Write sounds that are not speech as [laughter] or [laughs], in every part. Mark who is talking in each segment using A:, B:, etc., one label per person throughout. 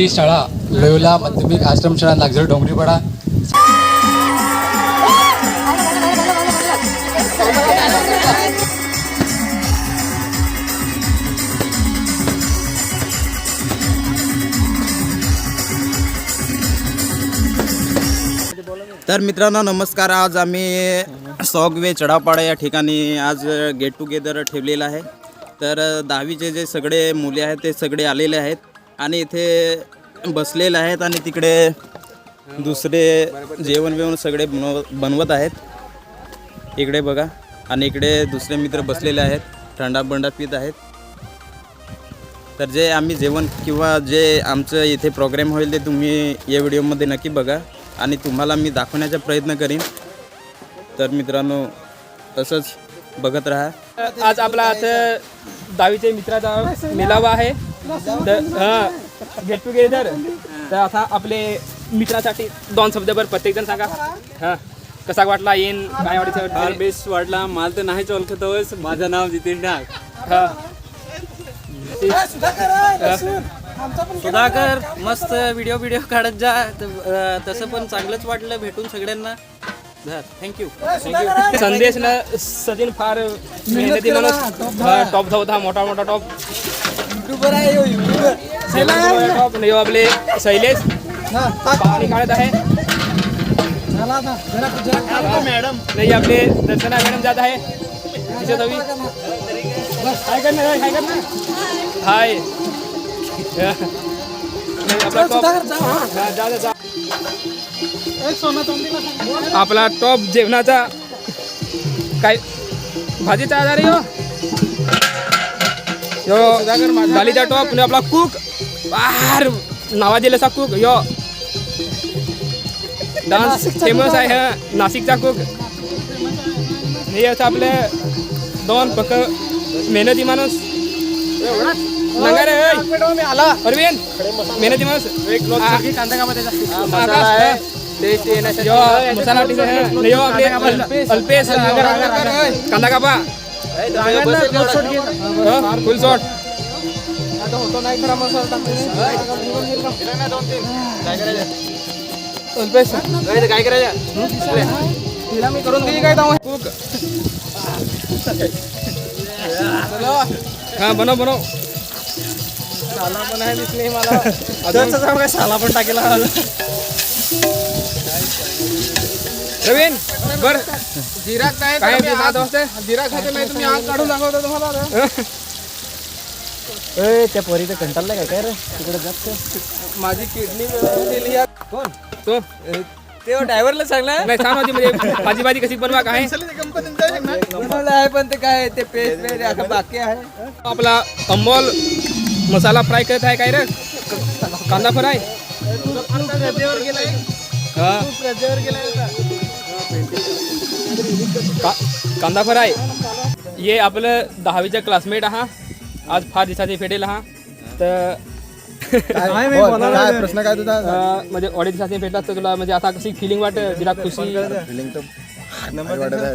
A: आपली शाळा लोयोला माध्यमिक आश्रमशाळा नागझर डोंगरीपाडा.
B: तर मित्रांनो नमस्कार. आज आम्ही सॉगवे चढापाडा या ठिकाणी आज गेट टुगेदर ठेवलेलं आहे. तर दहावीचे जे सगळे मुले आहेत ते सगळे आलेले आहेत. आणि इथे बसलेले आहेत आणि तिकडे दुसरे जेवण बिवण सगळे बनव बनवत आहेत. इकडे बघा. आणि इकडे दुसरे मित्र बसलेले आहेत. थंडा बंडा पित आहेत. तर जे आम्ही जेवण किंवा जे आमचं इथे प्रोग्राम होईल ते तुम्ही या व्हिडिओमध्ये नक्की बघा. आणि तुम्हाला मी दाखवण्याचा प्रयत्न करीन. तर मित्रांनो तसंच बघत राहा.
C: आज आपला आता दहावीचे मित्राचा मेळावा आहे. तर हां गेट टुगेदर तर आता आपले मित्रासाठी दोन शब्दभर प्रत्येकजण सांगा. हां कसा वाटला येईन? काय
D: फार
C: वाटतं
D: बेस्ट वाटला. मला तर नाहीच ओळखतोस माझं नाव जितेन डाग
C: हां.
E: सुधाकर मस्त व्हिडिओ व्हिडिओ काढत जा. तसं पण चांगलंच वाटलं. भेटून सगळ्यांना. थँक्यू थँक्यू
C: संदेश न सचिन फार मेहनती टॉप होता. मोठा मोठा टॉप टॉप नाही आपले शैलेश पाणी काढत आहे नाही आपले दर्शना मॅडम जात आहे हाय आपला जा, आपला टॉप जेवणाचा काय? भाजीचा आधार आहे हो? यो दालीचा टॉप आणि आपला कुक बाहेर नावा दिलेसा कुक यो डान्स फेमस आहे हा नाशिकचा कुक हे असं आपले दोन पक मेहनती माणूस नंगा रे अरविंद मेहनती माणूस मसाला अल्पेश कांदा कापा फुल शॉट. काय करायचं मी करून काय कुक हा बनव बनव. साला पण आहे दिसली मला. [laughs] साला पण टाकेला रवीन बर. जिरा काय काय सात वाजता जिरा खाते नाही तुम्ही आग काढून दाखवतो तुम्हाला
E: त्या पोरीचं कंटाळलं काय काय रे? तिकडे जास्त
C: माझी किडनी दिली कोण? तो.
E: ते ड्रायव्हरला सांगला.
C: नाही छान होती म्हणजे भाजी भाजी कशी बनवा काय?
E: बनवलं आहे पण ते काय ते पेस्ट बाकी आहे.
C: आपला अंमोल मसाला फ्राय करत आहे काय रे? कांदा फ्राय? हा. का- कांदा फ्राय. ये आपलं दहावीचं क्लासमेट हा आज फार दिवसाचे भेटेल हा तर
B: प्रश्न काय तुझा?
C: अं, म्हणजे अडीच दिवसाचे भेटला तर तुला म्हणजे आता कशी फिलिंग वाटत? जरा खुशी.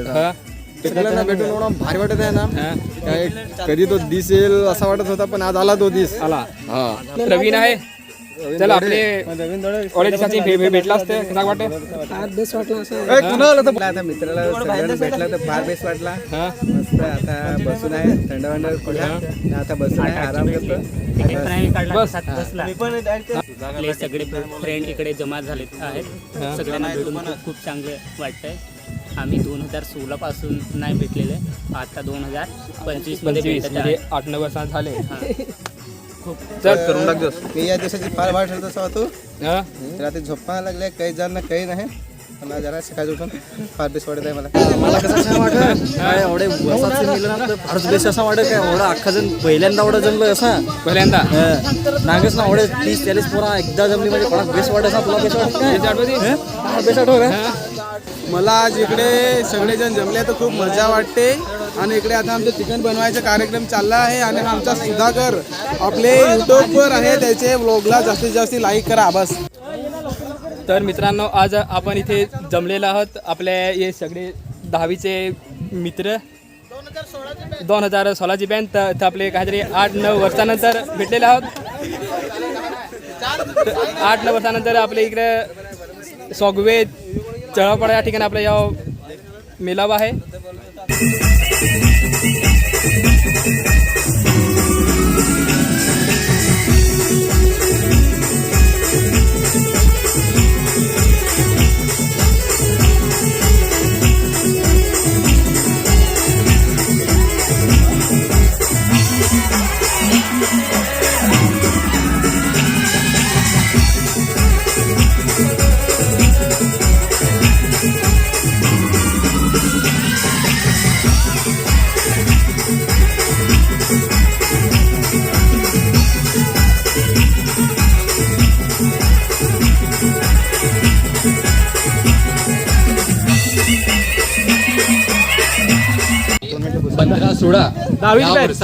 C: हा.
B: भेटून एवढा भारी वाटत आहे ना.
C: हा.
B: काय कधी तो दिस येईल असा वाटत होता पण आज आला तो दिस.
C: आला.
B: हा.
C: प्रवीण आहे. चल आपले भेटला असते. कसा वाटत?
F: आता मित्राला सगळ्यांना भेटला तर फार बेस्ट वाटला.
C: हा.
F: मस्त आता बसून आहे. थंड वंड कुठला आता बसून आहे आराम करतो.
C: बस.
G: आपले सगळे फ्रेंड इकडे जमा झाले आहेत. सगळ्यांना भेटून खूप खूप चांगलं वाटतंय. आम्ही दोन हजार सोळा पासून नाही भेटलेले. आता दोन हजार पंचवीसमध्ये
C: पंचवीस
G: भेटत
C: म्हणजे
G: आहे.
C: आठ नऊ वर्ष झाले.
B: करून टाक दिवस.
F: मी या दिवसाची फार वाट ठरत असा होतो
C: हा?
F: रात्री झोपा लागले काही जण ना काही नाही. जरा सकाळी उठून फार बेस्ट वाटत आहे मला.
E: मला कसं छान वाटत? काय एवढे वसाचे फारच बेस्ट असं वाटत काय एवढा अख्खा जण पहिल्यांदा एवढं जमलं असा.
C: पहिल्यांदा?
E: नागेश ना एवढे तीस चाळीस पोरा एकदा जमली म्हणजे कोणाला बेस्ट वाटत असा तुला बेस्ट वाटत काय? हा, बेस्ट आठवत?
F: मला आज इकडे सगळेजण जमले तर खूप मजा वाटते. आणि इकडे आता आमचं चिकन बनवायचा कार्यक्रम चालला आहे आणि आमचा सुधाकर आपले युट्यूबवर आहे त्याचे ब्लॉगला जास्तीत जास्त लाईक करा बस.
C: तर मित्रांनो आज आपण इथे जमलेलो आहोत. आपले हे सगळे दहावीचे मित्र. दोन हजार सोळाची बँड तर आपले काहीतरी आठ नऊ वर्षानंतर भेटलेले आहोत. आठ नऊ वर्षानंतर आपले इकडे सॉगवे चळापाडा या ठिकाणी आपला या मेलावा आहे.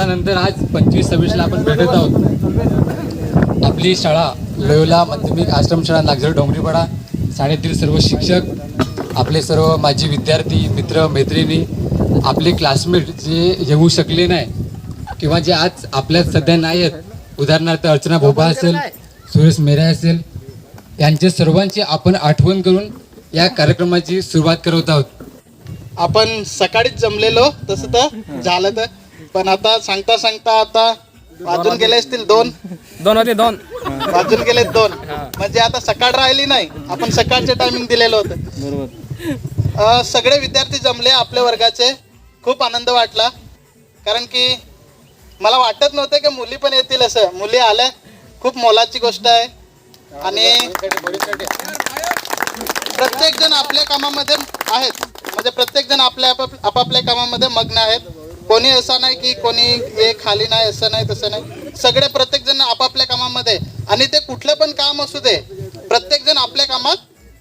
A: दिवसानंतर आज पंचवीस सव्वीसला आपण भेटत आहोत. आपली शाळा लोयोला माध्यमिक आश्रमशाळा नागझर डोंगरीपाडा. शाळेतील सर्व शिक्षक आपले सर्व माजी विद्यार्थी मित्र मैत्रिणी आपले क्लासमेट जे येऊ शकले नाही किंवा जे आज आपल्यात सध्या नाही आहेत. उदाहरणार्थ अर्चना भोपा असेल सुरेश मेरे असेल यांच्या सर्वांची आपण आठवण करून या कार्यक्रमाची सुरुवात करत आहोत.
F: आपण सकाळीच जमलेलो तसं तर झालं तर. पण आता सांगता सांगता आता वाजून गेले असतील दोन.
C: दोन होते दोन.
F: वाजून गेले दोन. म्हणजे आता सकाळ राहिली नाही आपण सकाळचे टायमिंग दिलेलं होतं. सगळे विद्यार्थी जमले आपल्या वर्गाचे. खूप आनंद वाटला. कारण की मला वाटत नव्हतं की मुली पण येतील असं. मुली आल्या खूप मोलाची गोष्ट आहे. आणि प्रत्येक जण आपल्या कामामध्ये आहेत. म्हणजे प्रत्येक जण आपल्या आपाप- आपापल्या कामामध्ये मग्न आहेत. कोणी असं नाही की कोणी हे खाली नाही असं नाही तसं नाही. सगळे प्रत्येक जण आपापल्या कामामध्ये आणि ते कुठलं पण काम असू दे प्रत्येक जण आपल्या कामात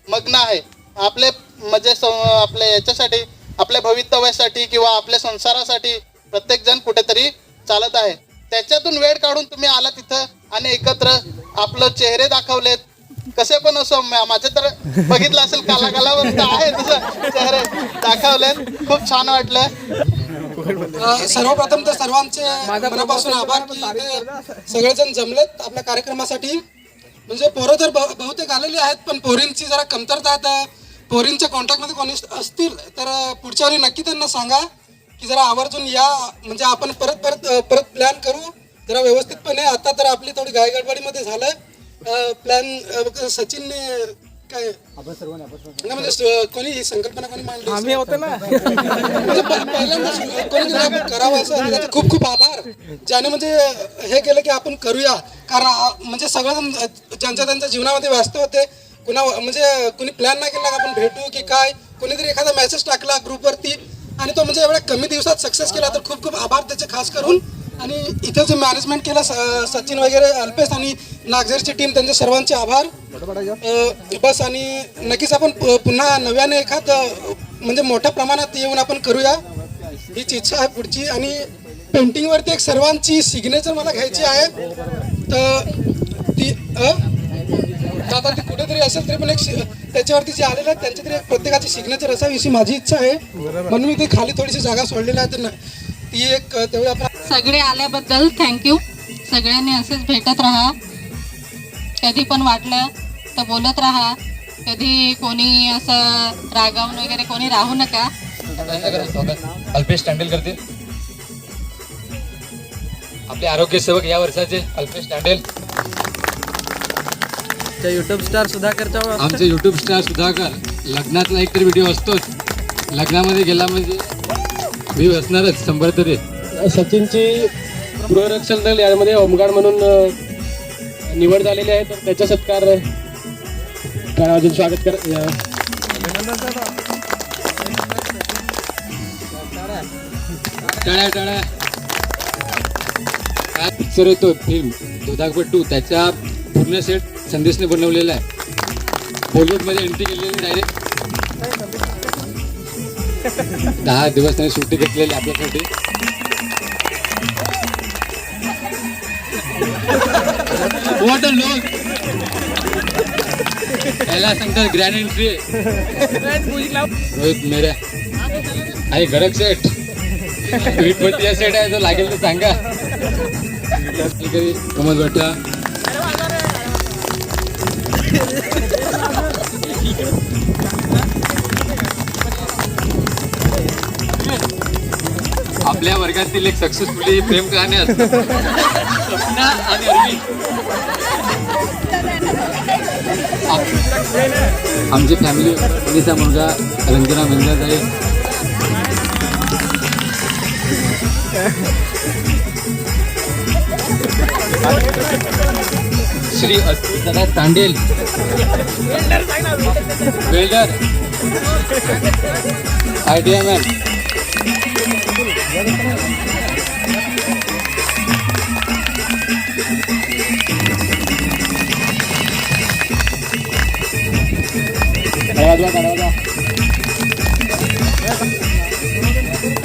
F: मग्न आहे. आपले म्हणजे आपल्या याच्यासाठी आपल्या भवितव्यासाठी किंवा आपल्या संसारासाठी प्रत्येक जण कुठेतरी चालत आहे. त्याच्यातून वेळ काढून तुम्ही आला तिथं आणि एकत्र आपलं चेहरे दाखवलेत. कसे पण असो माझे तर बघितलं असेल काला कालावर आहे तसं. चेहरे दाखवलेत. खूप छान वाटलं.
H: सर्वप्रथम तर सर्वांचे मनापासून आभार की सगळेजण जमलेत आपल्या कार्यक्रमासाठी. म्हणजे पोरं तर बहु- बहुतेक आलेली आहेत पण पोरींची जरा कमतरता आहे. तर पोरींच्या कॉन्टॅक्टमध्ये कोणी असतील तर पुढच्या वेळी नक्की त्यांना सांगा की जरा आवर्जून या. म्हणजे आपण परत परत परत प्लॅन करू. जरा व्यवस्थितपणे. आता तर आपली थोडी गायगडबडीमध्ये झालं प्लॅन सचिनने काय? नाही म्हणजे कोणी ही संकल्पना कोणी मांडली?
C: आम्ही होतो ना.
H: म्हणजे प- पहिल्यांदाच करावं असं आणि त्याचे खूप खूप आभार. ज्याने म्हणजे हे केलं की आपण करूया. कारण आ- म्हणजे सगळेजण ज्यांच्या त्यांच्या जीवनामध्ये व्यस्त होते कुणा म्हणजे कुणी प्लॅन नाही केला की आपण भेटू की काय? कोणीतरी एखादा मेसेज टाकला ग्रुपवरती आणि तो म्हणजे एवढ्या कमी दिवसात सक्सेस केला तर खूप खूप आभार त्याचे खास करून. आणि इथं जे मॅनेजमेंट केलं स- सचिन वगैरे अल्पेश आणि नागझरची टीम त्यांचे सर्वांचे आभार. अ, बस आणि नक्कीच आपण पु- पुन्हा नव्याने एखाद अ, म्हणजे मोठ्या प्रमाणात येऊन आपण करूया. हीच इच्छा आहे पुढची आणि पेंटिंगवरती एक सर्वांची सिग्नेचर मला घ्यायची आहे. तर ती अ? तर आता ती कुठेतरी असेल तरी पण एक शि- त्याच्यावरती जे आलेलं आहे त्यांची तरी एक प्रत्येकाची सिग्नेचर असावी अशी माझी इच्छा आहे. म्हणून मी ती खाली थोडीशी जागा सोडलेली आहे. तर न- ती एक अ, तेवढी आपण
I: सगळे आल्याबद्दल थँक्यू. सगळ्यांनी असेच भेटत राहा. कधी पण वाटलं तर बोलत राहा. कधी कोणी असं रागावून वगैरे कोणी राहू नका.
A: स्वागत. अल्पेश टांडेल करते आपले आरोग्य सेवक या वर्षाचे अल्पेश टांडेल
E: युट्यूब स्टार सुधाकरच्या
A: आमचे युट्यूब स्टार सुधाकर लग्नातला एक तरी व्हिडिओ असतोच. लग्नामध्ये गेला म्हणजे व्ह्यू असणारच शंभर तरी.
J: सचिनची गृहरक्षक दल यामध्ये होमगार्ड म्हणून निवड झालेली आहे तर त्याचा सत्कार काय अजून स्वागत कर.
A: टाळ्या टाळ्या. पिक्चर येतो फिल्म दुधाकपट्टू त्याच्या पूर्ण सेट संदेशने बनवलेला आहे. बॉलिवूडमध्ये एंट्री केलेली डायरेक्ट दहा दिवस त्याने सुट्टी घेतलेली आपल्यासाठी. What a look! याला सांगतात ग्रँड एंट्री रोहित मेऱ्या आहे गडक सेट ट्विटवरती सेट आहे तो लागेल तर सांगा कमल भट्टा आपल्या वर्गातील एक सक्सेसफुली प्रेम कहाणी असते. आणि अरविंद. आमची फॅमिली मुलीचा मुलगा रंजना मिंजा आहे. Shri Atul Dada Tandel. Welder. Idea man.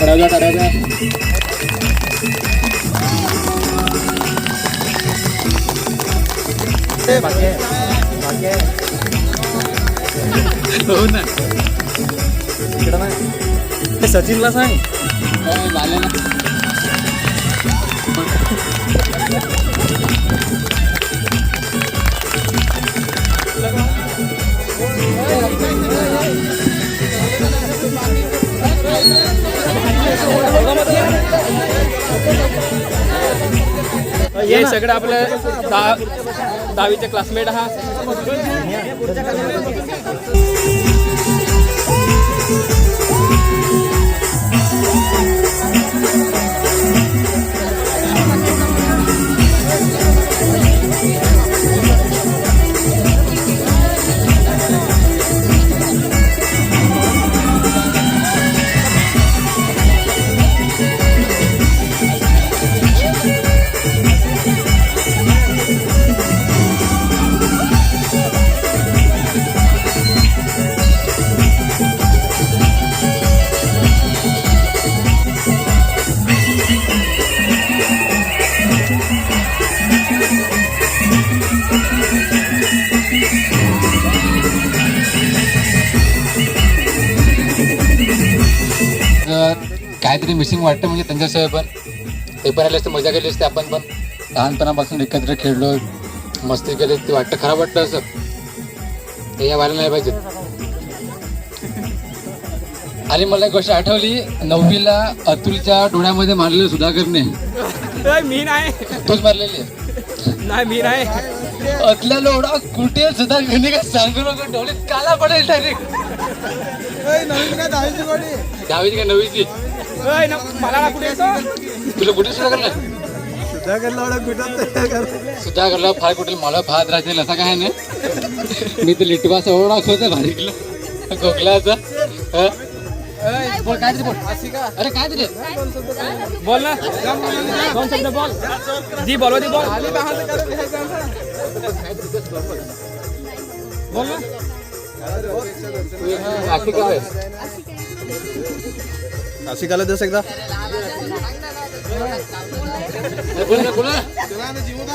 J: कडावजा कडावजा
A: हो ना.
E: सचिनला सांग.
A: झालं ना.
C: हे सगळं आपलं दहा दहावीचे क्लासमेट हा
A: काहीतरी मिसिंग वाटतं म्हणजे त्यांच्याशिवाय पण. ते पण आले असते मजा केली असते आपण पण. लहानपणापासून एकत्र खेळलो मस्ती केली ते वाटतं खराब वाटतं असं. ते या व्हायला नाही पाहिजे. आणि मला एक गोष्ट आठवली. नववीला अतुलच्या डोळ्यामध्ये मारलेलं सुधाकरने.
C: मी नाही.
A: तोच मारलेली.
C: नाही मी नाही.
A: अतल्या लोडा कुठे सुधाकरने काय सांगू नको डोळे काला पडेल डायरेक्ट
F: नवीन काय दहावीची गोडी
A: दहावीची का नववीची?
C: ए, न- मला ना कुठे
A: तुला कुठे सुद्धा करणार? सुद्धा फार कुठे मला भात राहतील असा काय नाही. मी तर लिटवास एवढा खोत भारी खोकल्याचा हं? बोल काय तरी बोल. अरे काय तरी?
C: बोल ना. दोन शब्द बोल? दी बोलवा दी बोल. बोल ना.
A: आहे
B: नाशिकाला दस एकदा.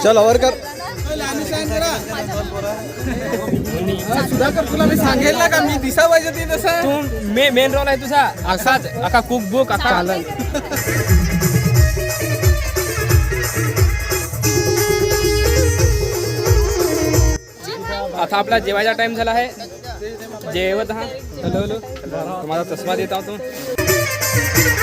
B: चल आवर कर.
F: सुधाकर तुला मी सांगेल ना का? मी दिसा पाहिजे ती तसं.
C: तू मे मेन रोल आहे तुझा. असाच. अका कुक बुक अका आता आपला जेवायचा टाइम झाला आहे. जेवत हा हॅलो हॅलो. तुम्हाला चष्मा देता हूँ तुम